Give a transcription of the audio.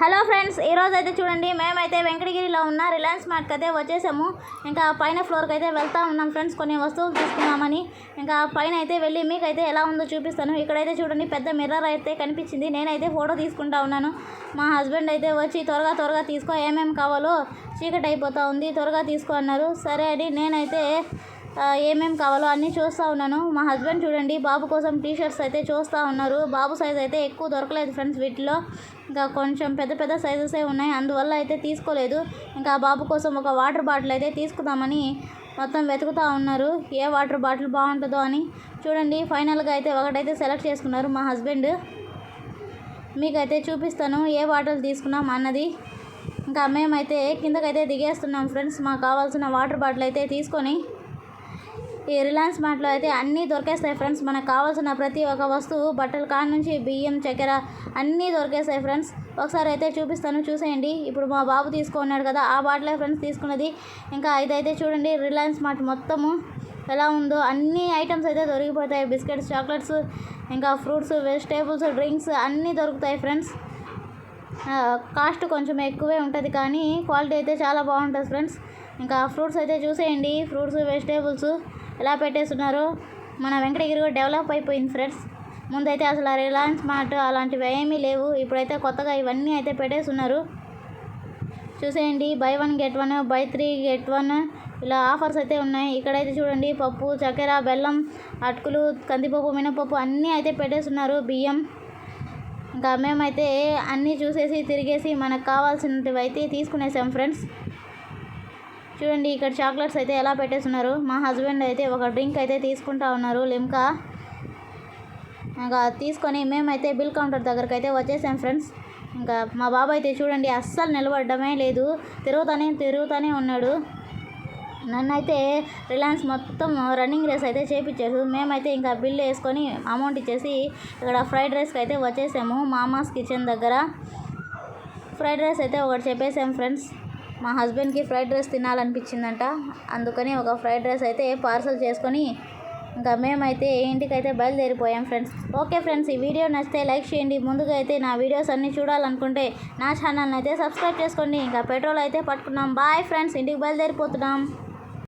Hello friends ఈరోజు అయితే చూడండి మేమైతే వెంకటగిరిలో ఉన్న రిలయన్స్ మార్ట్కి అయితే వచ్చేసాము. ఇంకా పైన ఫ్లోర్కి అయితే వెళ్తా ఉన్నాం ఫ్రెండ్స్ కొన్ని వస్తువులు తీసుకున్నామని ఇంకా పైన అయితే వెళ్ళి మీకైతే ఎలా ఉందో చూపిస్తాను. ఇక్కడైతే చూడండి పెద్ద మిర్రర్ అయితే కనిపించింది. నేనైతే ఫోటో తీసుకుంటా ఉన్నాను. మా హస్బెండ్ అయితే వచ్చి త్వరగా త్వరగా తీసుకో ఏమేమి కావాలో చీకటి అయిపోతా ఉంది త్వరగా తీసుకో అన్నారు. సరే అని నేనైతే ఏమేమి ఏమేం కావాలో అన్నీ చూస్తూ ఉన్నాను. మా హస్బెండ్ చూడండి బాబు కోసం టీ షర్ట్స్ అయితే చూస్తూ ఉన్నారు. బాబు సైజ్ అయితే ఎక్కువ దొరకలేదు ఫ్రెండ్స్ వీటిలో. ఇంకా కొంచెం పెద్ద పెద్ద సైజెసే ఉన్నాయి. అందువల్ల అయితే తీసుకోలేదు. ఇంకా బాబు కోసం ఒక వాటర్ బాటిల్ అయితే తీసుకుందామని మొత్తం వెతుకుతూ ఉన్నారు. ఏ వాటర్ బాటిల్ బాగుంటుందో అని. చూడండి ఫైనల్గా అయితే ఒకటైతే సెలెక్ట్ చేసుకున్నారు మా హస్బెండ్. మీకైతే చూపిస్తాను ఏ బాటిల్ తీసుకున్నాం అన్నది. ఇంకా మేమైతే కిందకైతే దిగేస్తున్నాం ఫ్రెండ్స్. మాకు కావాల్సిన వాటర్ బాటిల్ అయితే తీసుకొని ఈ రిలయన్స్ మార్ట్లో అయితే అన్నీ దొరికేస్తాయి ఫ్రెండ్స్. మనకు కావాల్సిన ప్రతి ఒక్క వస్తువు బట్టల కాడ నుంచి బియ్యం చక్కెర అన్నీ దొరికేస్తాయి ఫ్రెండ్స్. ఒకసారి అయితే చూపిస్తాను చూసేయండి. ఇప్పుడు మా బాబు తీసుకున్నాడు కదా ఆ బాటిలే ఫ్రెండ్స్ తీసుకున్నది. ఇంకా ఇదైతే చూడండి రిలయన్స్ మార్ట్ మొత్తము ఎలా ఉందో. అన్ని ఐటమ్స్ అయితే దొరికిపోతాయి. బిస్కెట్స్ చాక్లెట్స్ ఇంకా ఫ్రూట్స్ వెజిటేబుల్స్ డ్రింక్స్ అన్నీ దొరుకుతాయి ఫ్రెండ్స్. కాస్ట్ కొంచెం ఎక్కువే ఉంటుంది కానీ క్వాలిటీ అయితే చాలా బాగుంటుంది ఫ్రెండ్స్. ఇంకా ఫ్రూట్స్ అయితే చూసేయండి. ఫ్రూట్స్ వెజిటేబుల్స్ ఎలా పెట్టేస్తున్నారు? మన వెంకటగిరి కూడా డెవలప్ అయిపోయింది ఫ్రెండ్స్. ముందైతే అసలు రిలయన్స్ మార్ట్ అలాంటివి ఏమీ లేవు. ఇప్పుడైతే కొత్తగా ఇవన్నీ అయితే పెట్టేస్తున్నారు. చూసేయండి buy one get one buy three get one ఇలా ఆఫర్స్ అయితే ఉన్నాయి. ఇక్కడైతే చూడండి పప్పు చక్కెర బెల్లం అటుకులు కందిపప్పు మినపప్పు అన్నీ అయితే పెట్టేస్తున్నారు. బియ్యం. ఇంకా మేమైతే అన్నీ చూసేసి తిరిగేసి మనకు కావాల్సినవి అయితే తీసుకునేసాం ఫ్రెండ్స్. చూడండి ఇక్కడ చాక్లెట్స్ అయితే ఎలా పెట్టేస్తున్నారు? మా హస్బెండ్ అయితే ఒక డ్రింక్ అయితే తీసుకుంటా ఉన్నారు లిమ్కా. ఇంకా తీసుకొని మేమైతే బిల్ కౌంటర్ దగ్గరకు అయితే వచ్చేసాం ఫ్రెండ్స్. ఇంకా మా బాబాయ్ అయితే చూడండి అస్సలు నిలబడడమే లేదు. తిరుగుతానే తిరుగుతూనే ఉన్నాడు. నన్ను అయితే రిలయన్స్ మొత్తం రన్నింగ్ రేస్ అయితే చేపించారు మేమైతే ఇంకా బిల్ వేసుకొని అమౌంట్ ఇచ్చేసి ఇక్కడ ఫ్రైడ్ రైస్కి అయితే వచ్చేసాము మామాస్ కిచెన్ దగ్గర. ఫ్రైడ్ రైస్ అయితే ఒకటి చెప్పేసాం ఫ్రెండ్స్. మా హస్బెండ్కి ఫ్రైడ్ రైస్ తినాలనిపించిందంట. అందుకని ఒక ఫ్రైడ్ రైస్ అయితే పార్సల్ చేసుకొని ఇంకా మేమైతే ఇంటికైతే బయలుదేరిపోయాం ఫ్రెండ్స్. ఓకే ఫ్రెండ్స్ ఈ వీడియో నచ్చితే లైక్ చేయండి. ముందుగా అయితే నా వీడియోస్ అన్నీ చూడాలనుకుంటే నా ఛానల్ని అయితే సబ్స్క్రైబ్ చేసుకోండి. ఇంకా పెట్రోల్ అయితే పట్టుకున్నాం. బాయ్ ఫ్రెండ్స్ ఇంటికి బయలుదేరిపోతున్నాం.